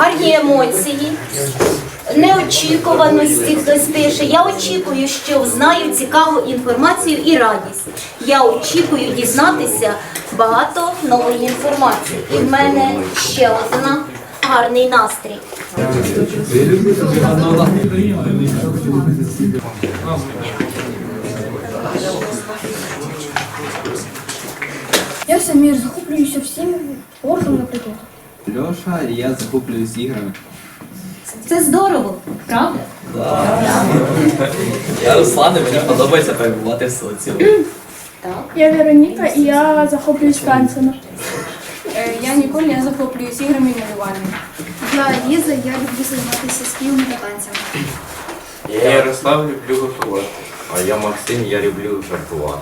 гарні емоції, неочікуваності хтось пише. Я очікую, що знаю цікаву інформацію і радість. Я очікую дізнатися багато нової інформації. І в мене ще одна гарний настрій. Я Самір захоплююся всім спортом, наприклад. Льоша, і я захоплююсь іграми. Це здорово, правда? Я Руслан, і мені подобається перебувати в соціумі. Так. Я Вероніка і я захоплююсь танцями. Е, Я Ніколь, я захоплююсь іграми і малюванням. Я Ліза, я люблю займатися співом та танцями. Я Ярослав люблю готувати. А я Максим, я люблю жартувати.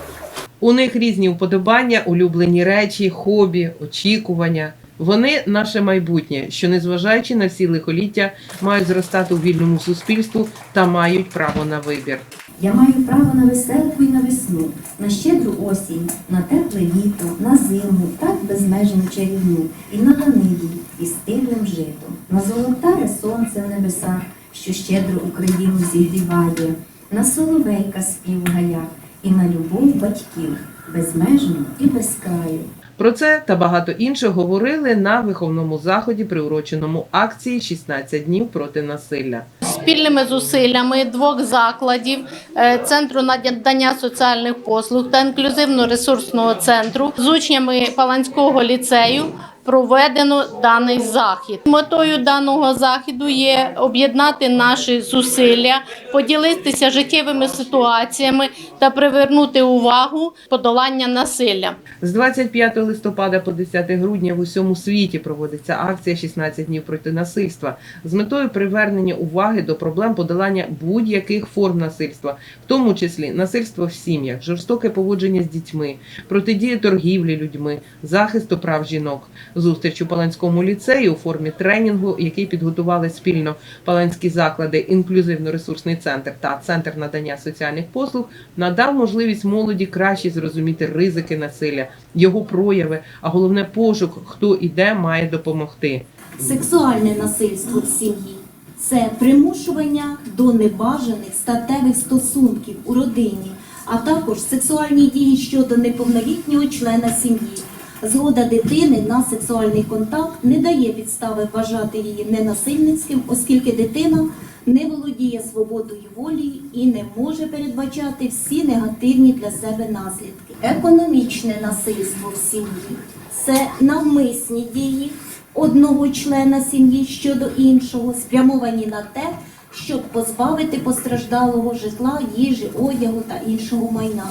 У них різні вподобання, улюблені речі, хобі, очікування. Вони наше майбутнє, що, незважаючи на всі лихоліття, мають зростати у вільному суспільству та мають право на вибір. Я маю право на веселку і на весну, на щедру осінь, на тепле літо, на зиму, так безмежну чарівну, і на ланиві, і стиглим житом, на золотаре сонце в небесах, що щедро Україну зігріває, на соловейка спів в гаях, і на любов батьків, безмежну і без краю. Про це та багато іншого говорили на виховному заході, приуроченому акції «16 днів проти насилля. спільними зусиллями двох закладів е, центру надання соціальних послуг та інклюзивно-ресурсного центру з учнями Паланського ліцею. Проведено даний захід. Метою даного заходу є об'єднати наші зусилля, поділитися життєвими ситуаціями та привернути увагу подолання насилля. З 25 листопада по 10 грудня в усьому світі проводиться акція «16 днів проти насильства з метою привернення уваги до проблем подолання будь-яких форм насильства, в тому числі насильство в сім'ях, жорстоке поводження з дітьми, протидія торгівлі людьми, захисту прав жінок. Зустріч у Паланському ліцеї у формі тренінгу, який підготували спільно паланські заклади, інклюзивно-ресурсний центр та центр надання соціальних послуг, надав можливість молоді краще зрозуміти ризики насилля, його прояви, а головне пошук, хто і де має допомогти. Сексуальне насильство в сім'ї це примушування до небажаних статевих стосунків у родині, а також сексуальні дії щодо неповнолітнього члена сім'ї. Згода дитини на сексуальний контакт не дає підстави вважати її ненасильницьким, оскільки дитина не володіє свободою волі і не може передбачати всі негативні для себе наслідки. Економічне насильство в сім'ї це навмисні дії одного члена сім'ї щодо іншого, спрямовані на те, щоб позбавити постраждалого житла, їжі, одягу та іншого майна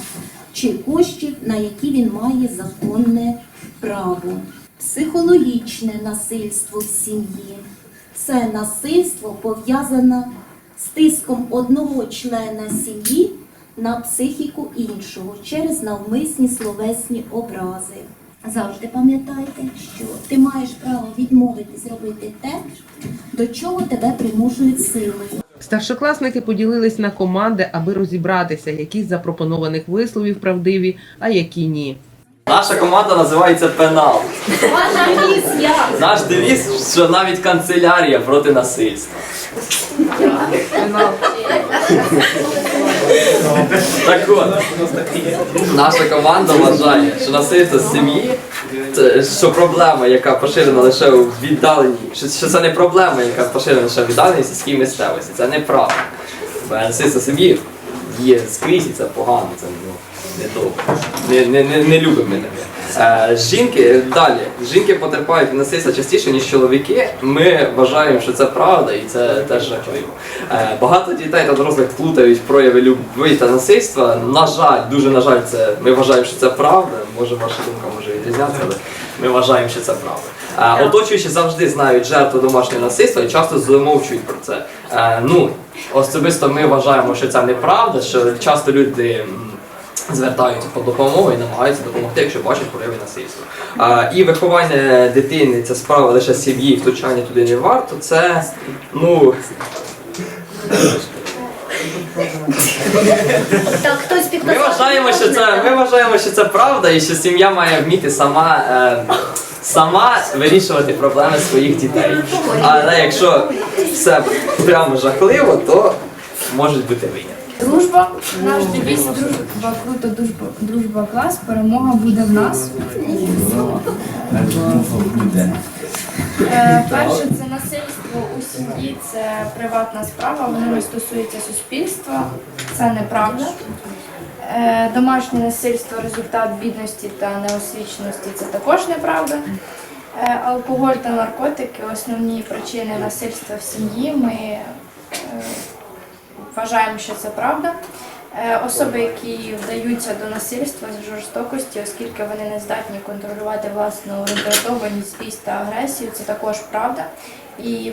чи коштів, на які він має законне право. Психологічне насильство в сім'ї це насильство пов'язане з тиском одного члена сім'ї на психіку іншого через навмисні словесні образи. Завжди пам'ятайте, що ти маєш право відмовитись робити те, до чого тебе примушують сили. Старшокласники поділились на команди, аби розібратися, які з запропонованих висловів правдиві, а які ні. Наша команда називається Пенал. Наш девіз, що навіть канцелярія проти насильства. Так от, наша команда вважає, що насильство з сім'ї, це, що проблема, яка поширена лише у віддаленій, що, що це не проблема, яка поширена лише у віддаленій сільській місцевості. Це неправда. Бо насильство в сім'ї є скрізь, і це погано, це ну, не добре. Не, не, не, не любимо ми таке. Е, жінки далі, жінки потерпають від насильства частіше, ніж чоловіки. Ми вважаємо, що це правда і це теж жахливо. Е, багато дітей та дорослих плутають прояви любві та насильства. На жаль, дуже на жаль, це ми вважаємо, що це правда. Може, ваша думка може відрізнятися, але ми вважаємо, що це правда. Е, оточуючі завжди знають жертву домашнього насильства і часто замовчують про це. Е, ну, особисто ми вважаємо, що це неправда, що часто люди. Звертаються по допомогу і намагаються допомогти, якщо бачать прояви насильства. А, і виховання дитини це справа лише сім'ї, втручання туди не варто. Це ну Так, хтось ми вважаємо, що це ми вважаємо, що це правда, і що сім'я має вміти сама е, сама вирішувати проблеми своїх дітей. Але якщо все прямо жахливо, то можуть бути винятки. Дружба, наш девіз дружба круто, дружба, дружба клас, перемога буде в нас. Е, Перше, це насильство у сім'ї, це приватна справа, воно не стосується суспільства, це неправда. Е, Домашнє насильство результат бідності та неосвіченості це також неправда. Е, Алкоголь та наркотики основні причини насильства в сім'ї. Ми е, вважаємо, що це правда. Е, Особи, які вдаються до насильства з жорстокості, оскільки вони не здатні контролювати власну роздратованість, злість та агресію, це також правда. І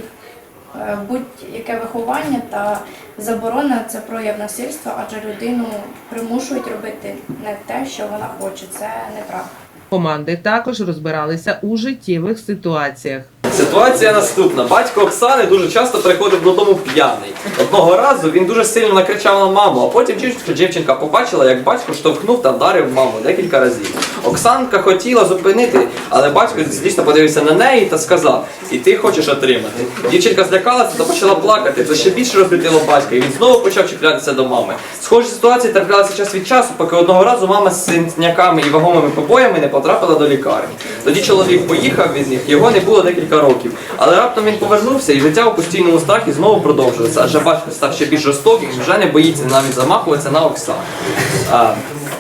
е, будь-яке виховання та заборона це прояв насильства, адже людину примушують робити не те, що вона хоче. Це неправда. Команди також розбиралися у життєвих ситуаціях. Ситуація наступна. Батько Оксани дуже часто приходив додому п'яний. Одного разу він дуже сильно накричав на маму, а потім дівчинка- побачила, як батько штовхнув та вдарив маму декілька разів. Оксанка хотіла зупинити, але батько злісно подивився на неї та сказав: І ти хочеш отримати. Дівчинка злякалася та почала плакати. Це ще більше розлютило батька, і він знову почав чіплятися до мами. Схожі ситуації траплялися час від часу, поки одного разу мама з синяками і вагомими побоями не потрапила до лікарні. Тоді чоловік поїхав від них, його не було декілька років. Але раптом він повернувся і життя у постійному страхі знову продовжилося, адже батько став ще більш жорстоким і вже не боїться навіть замахуватися на Оксану. А,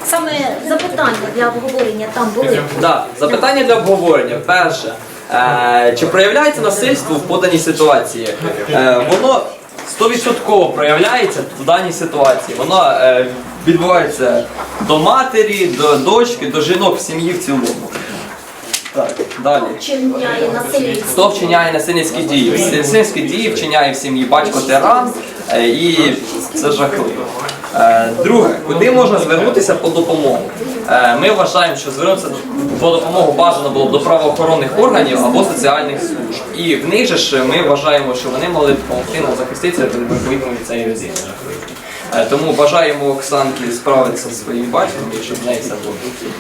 Саме запитання для обговорення там були. да, запитання для обговорення. Перше. Е, чи проявляється насильство в поданій ситуації? Е, воно 100% проявляється в даній ситуації. Воно е, відбувається до матері, до дочки, до жінок в сім'ї в цілому. Так, далі. Чиняє насильство. Хто вчиняє насильницькі дії? Насильницькі дії вчиняє в сім'ї батько тиран, е, і це жахливо. Е, Друге, куди можна звернутися по допомогу? Е, Ми вважаємо, що звернутися по допомогу бажано було б до правоохоронних органів або соціальних служб. І в них же ж ми вважаємо, що вони могли б допомогти нам захиститися відповідно від цієї розі. Е, Тому бажаємо Оксанки справитися зі своїм батьком і щоб в неї все було.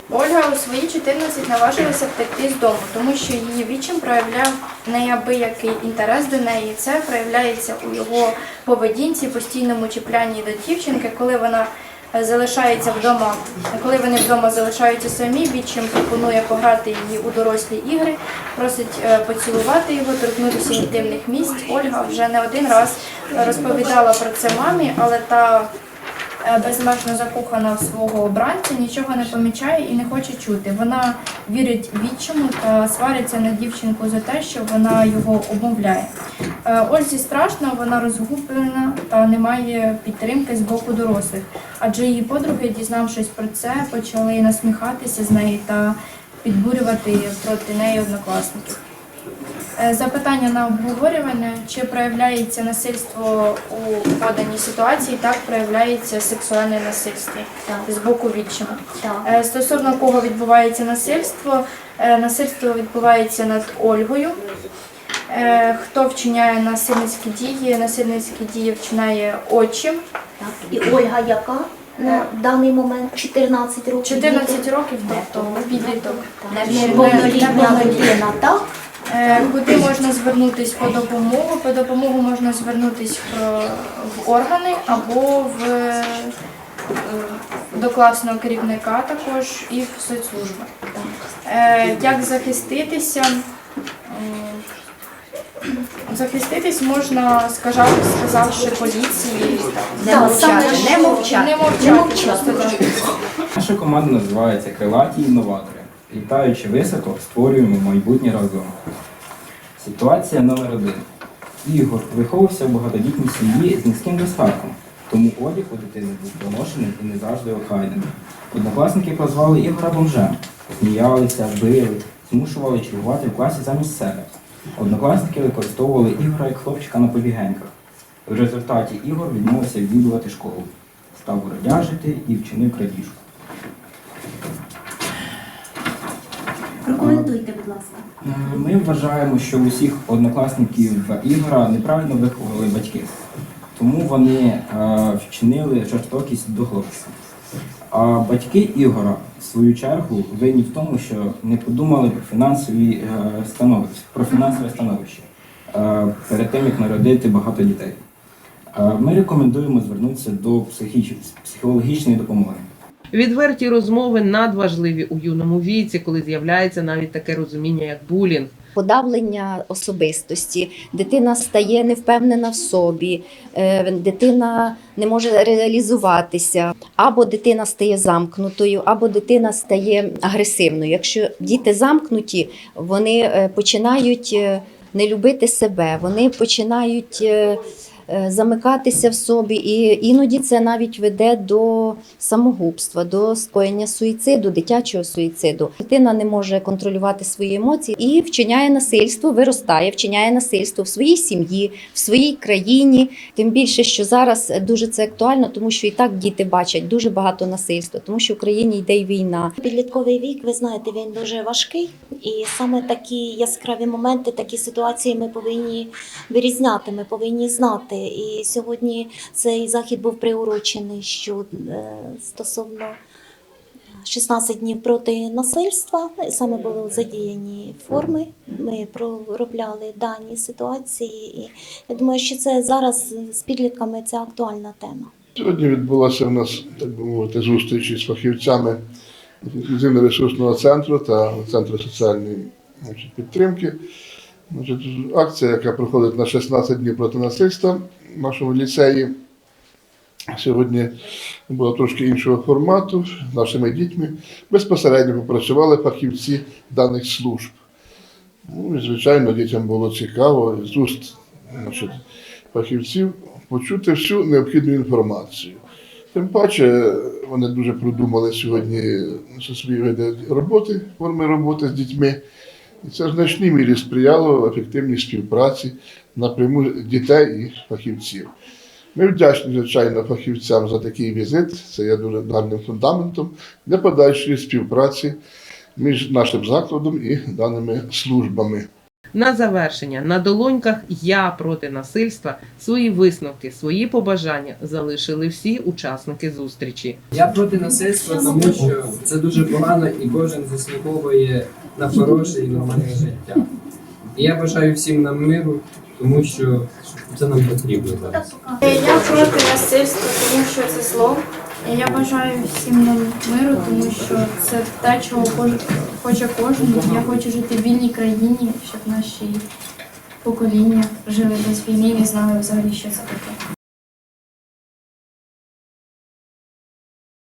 Ольга у свої 14 наважилася втекти з дому, тому що її вічим проявляв неабиякий інтерес до неї. Це проявляється у його поведінці, постійному чіплянні до дівчинки, коли вона залишається вдома. Коли вони вдома залишаються самі, відчим пропонує пограти її у дорослі ігри, просить е, поцілувати його, торкнутися інтимних місць. Ольга вже не один раз розповідала про це мамі, але та е, безмежно закохана в свого обранця, нічого не помічає і не хоче чути. Вона вірить відчиму та свариться на дівчинку за те, що вона його обмовляє. Е, Ользі страшно, вона розгублена та не має підтримки з боку дорослих. Адже її подруги, дізнавшись про це, почали насміхатися з неї та підбурювати проти неї однокласників. Е, Запитання на обговорювання, чи проявляється насильство у поданій ситуації, так проявляється сексуальне насильство з боку відчима. Е, Стосовно кого відбувається насильство, е, насильство відбувається над Ольгою. Хто вчиняє насильницькі дії? Насильницькі дії вчиняє отчим. І Ольга яка на даний момент 14 років? 14 років, тобто підліток. Не- Неповнолітня неповнолітня. людина, так? Е, Куди можна звернутися по допомогу? По допомогу можна звернутися в органи або в е, до класного керівника також і в соцслужби. Е, Як захиститися? Захиститись можна, сказав- сказавши поліції, не мовчати. Не мовчати. Не. Наша команда називається Крилаті інноватори. Літаючи високо, створюємо майбутнє разом. Ситуація номер один. Ігор виховувався в багатодітній сім'ї з низьким достатком, тому одяг у дитини був поношеним і не завжди охайним. Однокласники прозвали Ігора бомжем, сміялися, били, змушували чергувати в класі замість себе. Однокласники використовували Ігора як хлопчика на побігеньках. В результаті Ігор відмовився відвідувати школу, став бродяжити і вчинив крадіжку. Прокоментуйте, будь ласка. Е, Ми вважаємо, що усіх однокласників Ігора неправильно виховували батьки, тому вони е, вчинили жорстокість до хлопця. А батьки Ігора в свою чергу, винні в тому, що не подумали про фінансові е, становище, про фінансове становище перед тим, як народити багато дітей. Ми рекомендуємо звернутися до психологічної допомоги. Відверті розмови надважливі у юному віці, коли з'являється навіть таке розуміння, як булінг. подавлення особистості, дитина стає невпевнена в собі, е, дитина не може реалізуватися, або дитина стає замкнутою, або дитина стає агресивною. Якщо діти замкнуті, вони е, починають е, не любити себе, вони починають. Е, Замикатися в собі, і іноді це навіть веде до самогубства, до скоєння суїциду, дитячого суїциду. Дитина не може контролювати свої емоції і вчиняє насильство, виростає, вчиняє насильство в своїй сім'ї, в своїй країні. Тим більше, що зараз дуже це актуально, тому що і так діти бачать дуже багато насильства, тому що в Україні йде й війна. Підлітковий вік, ви знаєте, він дуже важкий, і саме такі яскраві моменти, такі ситуації ми повинні вирізняти, ми повинні знати. І сьогодні цей захід був приурочений що е, стосовно 16 днів проти насильства. Саме були задіяні форми. Ми проробляли дані ситуації, і я думаю, що це зараз з підлітками це актуальна тема. Сьогодні відбулася в нас, так би мовити, зустріч із фахівцями інклюзивно-ресурсного центру та центру соціальної підтримки. Акція, яка проходить на 16 днів проти насильства в нашому ліцеї. Сьогодні була трошки іншого формату нашими дітьми. Безпосередньо попрацювали фахівці даних служб. Ну, і, звичайно, дітям було цікаво з уст значить, фахівців почути всю необхідну інформацію. Тим паче вони дуже продумали сьогодні свої види роботи, форми роботи з дітьми. І це в значній мірі сприяло ефективній співпраці напряму дітей і фахівців. Ми вдячні, звичайно, фахівцям за такий візит. Це є дуже гарним фундаментом для подальшої співпраці між нашим закладом і даними службами. На завершення на долоньках я проти насильства свої висновки, свої побажання залишили всі учасники зустрічі. Я проти насильства, тому що це дуже погано і кожен заслуговує на хороше і нормальне життя. І я бажаю всім нам миру, тому що це нам потрібно зараз. Я проти насильства, тому що це зло. Я бажаю всім нам миру, тому що це те, чого хоче кожен. Я хочу жити в вільній країні, щоб наші покоління жили без війни і не знали взагалі, що це таке.